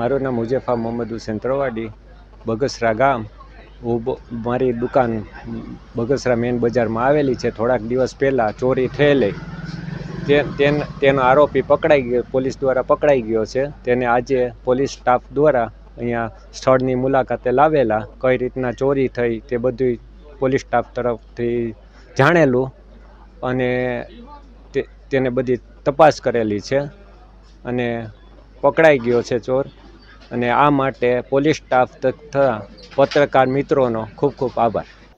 મારું નામ હુજેફા મોહમ્મદ હુસેન ત્રવાડી, બગસરા ગામ. હું મારી દુકાન બગસરા મેન બજારમાં આવેલી છે. થોડાક દિવસ પહેલાં ચોરી થયેલી. તે, તેન આરોપી પકડાઈ ગયો, પોલીસ દ્વારા પકડાઈ ગયો છે. તેને આજે પોલીસ સ્ટાફ દ્વારા અહીંયા સ્થળની મુલાકાતે લાવેલા. કઈ રીતના ચોરી થઈ તે બધું પોલીસ સ્ટાફ તરફથી જાણેલું અને તેને બધી તપાસ કરેલી છે અને પકડાઈ ગયો છે ચોર. અને આ માટે પોલીસ સ્ટાફ તથા પત્રકાર મિત્રોનો ખૂબ ખૂબ આભાર.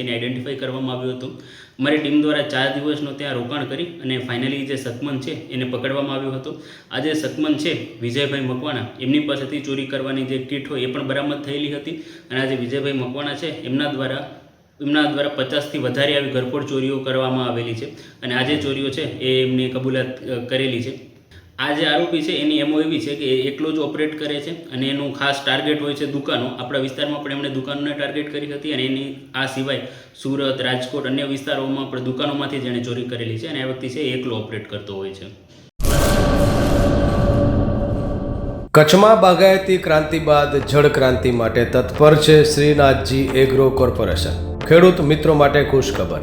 એને આઈડેન્ટિફાઈ કરવામાં આવ્યું હતું. મારી ટીમ દ્વારા ચાર દિવસનો ત્યાં રોકાણ કરી અને ફાઇનલી જે સકમન છે એને પકડવામાં આવ્યો હતો. આ જે સકમન છે, વિજયભાઈ મકવાણા, એમની પાસેથી ચોરી કરવાની જે કીટ હોય એ પણ બરામદ થયેલી હતી અને આ જે વિજયભાઈ મકવાણા છે, એમના દ્વારા એમના દ્વારા પચાસથી વધારે આવી ઘરફોડ ચોરીઓ કરવામાં આવેલી છે. અને આ જે ચોરીઓ છે, એ એમની કબૂલાત કરેલી છે. આ જે આરોપી છે, એની એમઓ એવી છે કે એ એકલો જ ઓપરેટ કરે છે અને એનું ખાસ ટાર્ગેટ હોય છે દુકાનો. આપણા વિસ્તારમાં પણ એમણે દુકાનોને ટાર્ગેટ કરી હતી અને એની આ સિવાય સુરત, રાજકોટ અન્ય વિસ્તારોમાં પણ દુકાનોમાંથી જેણે ચોરી કરેલી છે અને આ વ્યક્તિ છે એકલો ઓપરેટ કરતો હોય છે. કચ્છમાં બાગાયતી ક્રાંતિ બાદ જળ ક્રાંતિ માટે તત્પર છે શ્રીનાથજી એગ્રો કોર્પોરેશન. ખેડૂત મિત્રો માટે ખુશખબર.